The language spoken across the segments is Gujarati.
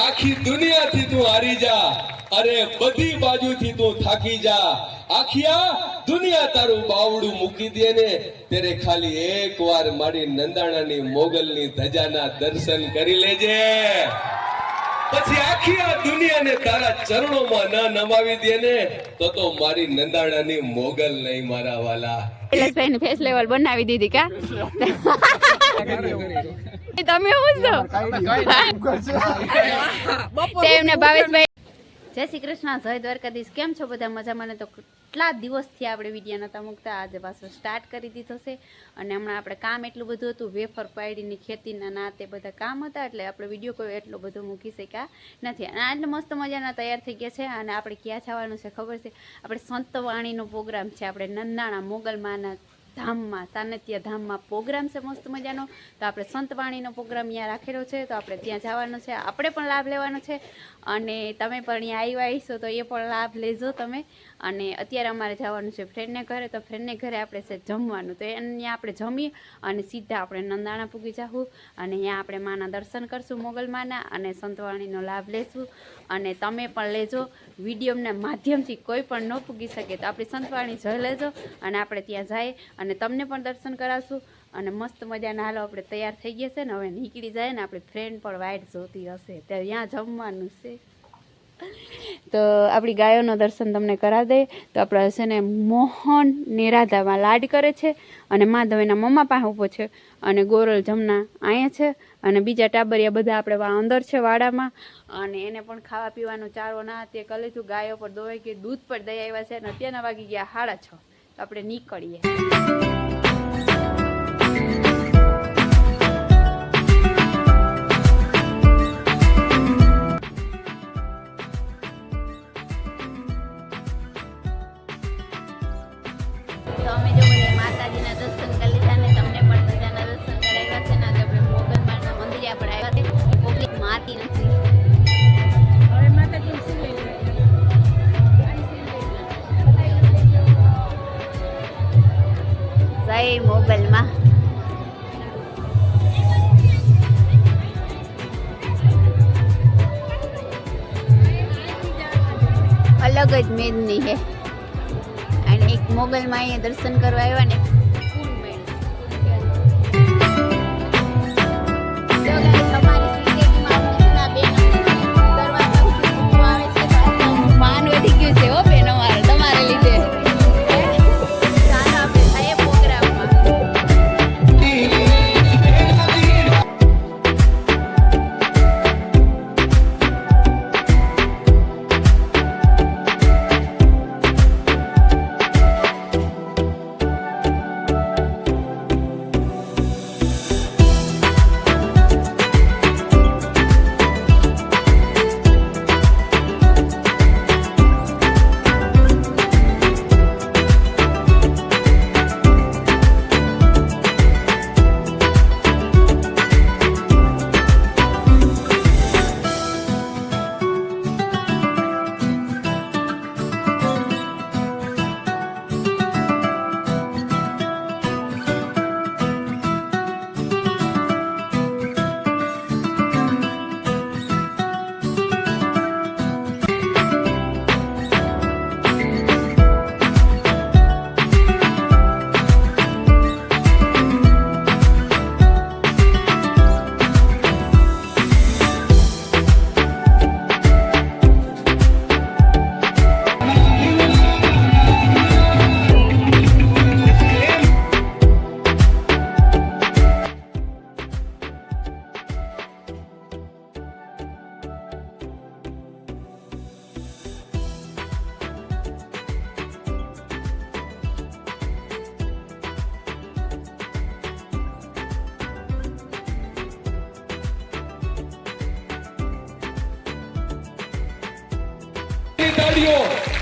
આખી દુનિયાથી તું હારી જા. અરે, બધી બાજુથી તું થાકી જા. આખી આ દુનિયા તારું બાવડું મૂકી દે ને. ત્યારે ખાલી એક વાર મારી નંદાણાની મોગલની ધજાના દર્શન કરી લેજે. પછી આખી આ દુનિયાને તારા ચરણોમાં ન નમાવી દે ને તો તો મારી નંદાણાની મોગલ નહીં મારા વાલા. કૈલાસભાઈ ફેસ લેવલ બનાવી દીધી કા? તમે શું છો? તેમને ભાવેશભાઈ જય શ્રી કૃષ્ણ જય દ્વારકાધીશ. કેમ છો બધા? મજા મને તો કેટલા દિવસથી આપણે વિડીયા નહોતા મૂકતા? આજે પાછો સ્ટાર્ટ કરી દીધો છે. અને હમણાં આપણે કામ એટલું બધું હતું, વેફર પાડીની, ખેતીના ના તે બધા કામ હતા, એટલે આપણે વીડિયો કોઈ એટલો બધો મૂકી શક્યા નથી. અને આટલે મસ્ત મજાના તૈયાર થઈ ગયા છે, અને આપણે ક્યાં જવાનું છે ખબર છે? આપણે સંતવાણીનો પ્રોગ્રામ છે, આપણે નંદાણા મોગલમાના ધામમાં સાનત્ય ધામમાં પ્રોગ્રામ છે, મસ્ત મજાનો. તો આપણે સંતવાણીનો પ્રોગ્રામ અહીંયા રાખેલો છે, તો આપણે ત્યાં જવાનું છે. આપણે પણ લાભ લેવાનો છે. અને તમે પણ અહીંયા આવ્યા હશો, તો એ પણ લાભ લેજો તમે. અને અત્યારે અમારે જવાનું છે ફ્રેન્ડને ઘરે, તો ફ્રેન્ડને ઘરે આપણે છે જમવાનું. તો અહીંયા આપણે જમી અને સીધા આપણે નંદાણા પૂગી જાવું અને અહીંયા આપણે માના દર્શન કરશું મોગલમાના અને સંતવાણીનો લાભ લેશું. અને તમે પણ લેજો, વિડીયોના માધ્યમથી કોઈ પણ ન પૂગી શકે. તો આપણી સંતવાણી જોઈ લેજો અને આપણે ત્યાં જાય અને તમને પણ દર્શન કરાવશું. અને મસ્ત મજાના હાલો, આપણે તૈયાર થઈ ગયા છે ને, હવે નીકળી જાય ને, આપણી ફ્રેન્ડ પણ વાઇટ જોતી હશે. ત્યાં જમવાનું છે. તો આપણી ગાયોનો દર્શન તમને કરાવી દે તો આપણે છે ને, મોહન ને રાધામાં લાડ કરે છે અને માધવ એના મમ્મા પાસે ઊભો છે અને ગોરલ જમના અહીંયા છે અને બીજા ટાબરિયા બધા આપણે અંદર છે વાડામાં. અને એને પણ ખાવા પીવાનું ચારો ના તે છું ગાયો પર દોવાઈ ગઈ, દૂધ પર દઈ આવ્યા છે અને અત્યારના વાગી ગયા સાડા છ. તો આપણે નીકળીએ અલગ જ મેદની છે અને એક મોગલમાં અહીંયા દર્શન કરવા આવ્યા ને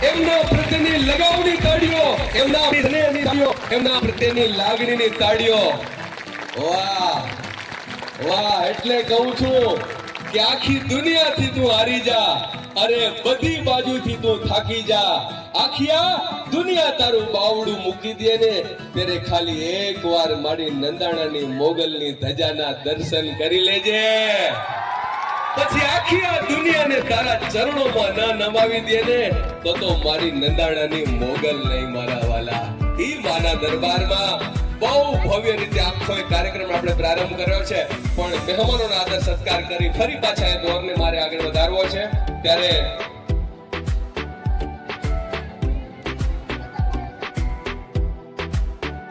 એમના પ્રત્યેની લગાવની તાળીઓ, એમના સ્નેહની તાળીઓ, એમના પ્રત્યેની લાગણીની તાળીઓ. વાહ વાહ, એટલે કહું છું કે આખી દુનિયાથી તું હારી જા, અરે બધી બાજુથી તું થાકી જા. આખિયા દુનિયા તારું બાવડું મૂકી દે ને ત્યારે ખાલી એક વાર મારી નંદાણાની મોગલની ધજાના દર્શન કરી લેજે. પછી આખી આ દુનિયાને તારા ચરણોમાં ના નમાવી દે ને, તો તો મારી નંદાણાની મોગલ નહીં મારા વાલા ઈ માના દરબારમાં બહુ ભવ્ય રીતે આખો એક કાર્યક્રમ આપણે પ્રારંભ કર્યો છે. પણ મહેમાનોનો આદર સત્કાર કરી ફરી પાછા એ દોરને મારે આગળ વધારવો છે. ત્યારે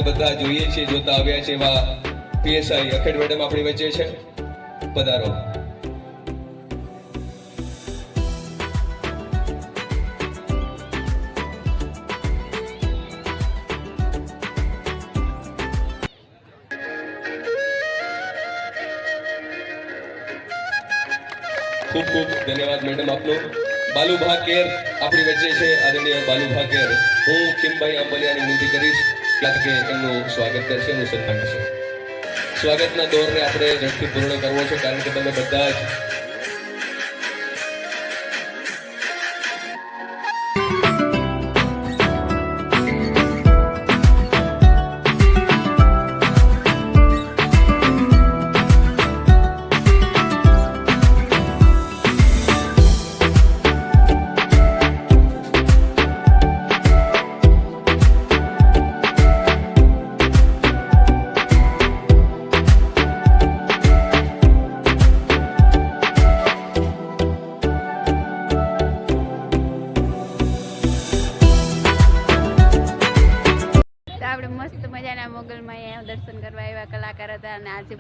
બધા જોઈએ છીએ જોતા આવ્યા છે એવા પીએસઆઈ અખેડ મેડમ આપણી વચ્ચે છે. પધારો. ખૂબ ખૂબ ધન્યવાદ મેડમ આપનો. બાલુભા કેર આપણી વચ્ચે છે, આદરણીય બાલુભા કેર હું કિમભાઈ આંબલિયાની વિનંતી કરીશ કે એમનું સ્વાગત કરશે એમનું સન્માન કરશે સ્વાગતના દોરને આપણે ઝડપથી પૂર્ણ કરવો છે, કારણ કે તમે બધા જ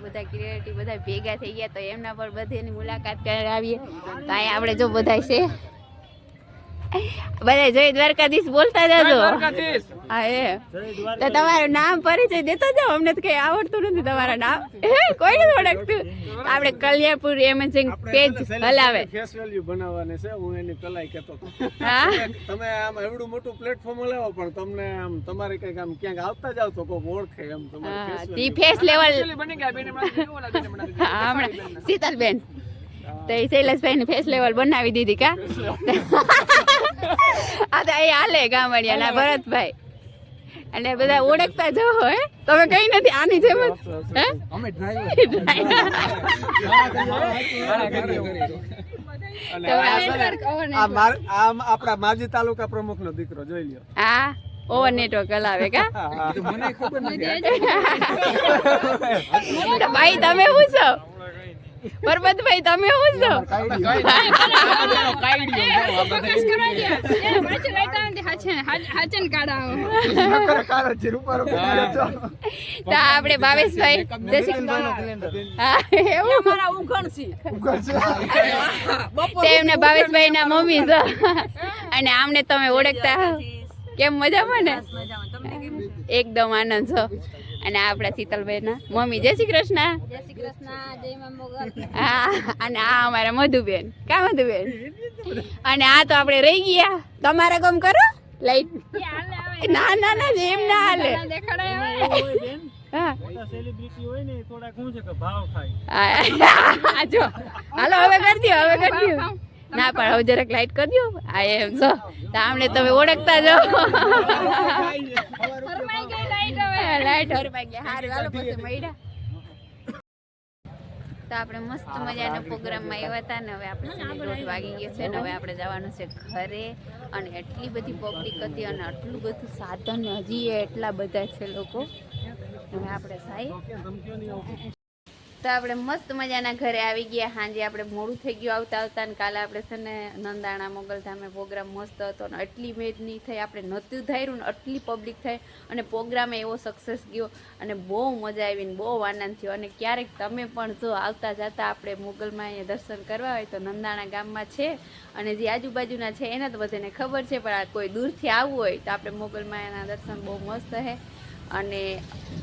બધા ક્રિએટિવ બધા ભેગા થઈ ગયા તો એમના પર બધીની મુલાકાત કરાવીએ. તો અહીંયા આપણે જો બધા છે બધા જય દ્વારકાધીશ બોલતા જજો. હા એ. તો તમારું નામ પરિચય દેતા જાઓ. અમને તો કઈ આવડતું નથી તમારું નામ. હે, કોઈ નથી ઓળખતું. આપણે કલ્યાણપુર એમેઝિંગ પેજ હલાવે. ફેસ વેલ્યુ બનાવવાની છે. હું એની કલાઈ કહેતો હા? તમે- આમ એવડું મોટું પ્લેટફોર્મ લેવો પણ તમને આમ તમારે કંઈક આમ ક્યાંક આવતા જાવ તો કોઈ ઓળખે એમ તમારે તી. ફેસ લેવલ હા હમણાં. શીતલબેન. તો એ શૈલેષભાઈ ફેસ લેવલ બનાવી દીધી કા? આ તો અહીં હાલે ગામડિયા ના ભરતભાઈ. અને બધા ઓળખતા જો હોય. તમે કઈ નથી આની જેમ જ અમે આપણા માજી તાલુકા પ્રમુખ નો દીકરો જોઈ લ્યો. હા? ઓવર નેટવર્ક હલાવે કા? ભાઈ તમે શું છો? પરબતભાઈ તમે શું છો? આપણે ભાવેશભાઈ એમને ભાવેશભાઈ ના મમ્મી છો. અને આમને તમે ઓળખતા કેમ મજામાં ને? એકદમ આનંદ છો. અને આપણા શીતલભાઈ ના મમ્મી જય શ્રી કૃષ્ણ. હા અને આ અમારા મધુબેન. કા મધુબેન? અને આ તો આપણે રહી ગયા. તમારા ગમ કરો? લાઈટ ના ના ના એમ ના હાલે. હા. સેલિબ્રિટી હોય ને થોડાક શું છે કે ભાવ ખાય. આ જો. હાલો હવે કરી દો હવે કરી ના પણ હવે જરાક લાઈટ કરી દો આ એમ છો તો આમને તમે ઓળખતા જો લાઈટ હરમાઈ ગયા હારું હાલો પછી મળ્યા. તો આપણે મસ્ત મજાના પ્રોગ્રામમાં આવ્યા હતા ને હવે આપણે દોઢ વાગી ગયો છે ને હવે આપણે જવાનું છે ઘરે. અને એટલી બધી પબ્લિક હતી અને આટલું બધું સાધન હજી એટલા બધા છે લોકો. હવે આપણે સાહેબ તો આપણે મસ્ત મજાના ઘરે આવી ગયા. સાંજે આપણે મોડું થઈ ગયું આવતા આવતા ને કાલે આપણે છે ને નંદાણા મોગલધામે પ્રોગ્રામ મસ્ત હતો ને એટલી મેદની થઈ, આપણે નહોતું ધાર્યું ને આટલી પબ્લિક થઈ અને પ્રોગ્રામે એવો સક્સેસ ગયો અને બહુ મજા આવી ને બહુ આનંદ થયો. અને ક્યારેક તમે પણ જો આવતા જતા આપણે મોગલમાં અહીંયા દર્શન કરવા હોય તો નંદાણા ગામમાં છે અને જે આજુબાજુના છે એને તો બધાને ખબર છે, પણ આ કોઈ દૂરથી આવવું હોય તો આપણે મોગલમાં એના દર્શન બહુ મસ્ત છે અને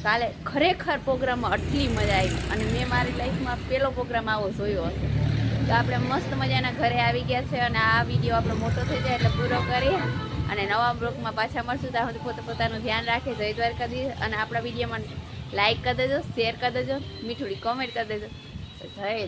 કાલે ખરેખર પ્રોગ્રામમાં આટલી મજા આવી. અને મેં મારી લાઈફમાં પહેલો પ્રોગ્રામ આવો જોયો હશે. તો આપણે મસ્ત મજાના ઘરે આવી ગયા છે અને આ વીડિયો આપણો મોટો થઈ જાય એટલે પૂરો કરીએ. અને નવા બ્લોગમાં પાછા મળશું. ત્યાં સુધી પોતે પોતાનું ધ્યાન રાખે. જય દ્વારકાધીશ. અને આપણા વિડીયોમાં લાઈક કરી દેજો શેર કરી દેજો, મીઠુડી કોમેન્ટ કરી દેજો. જય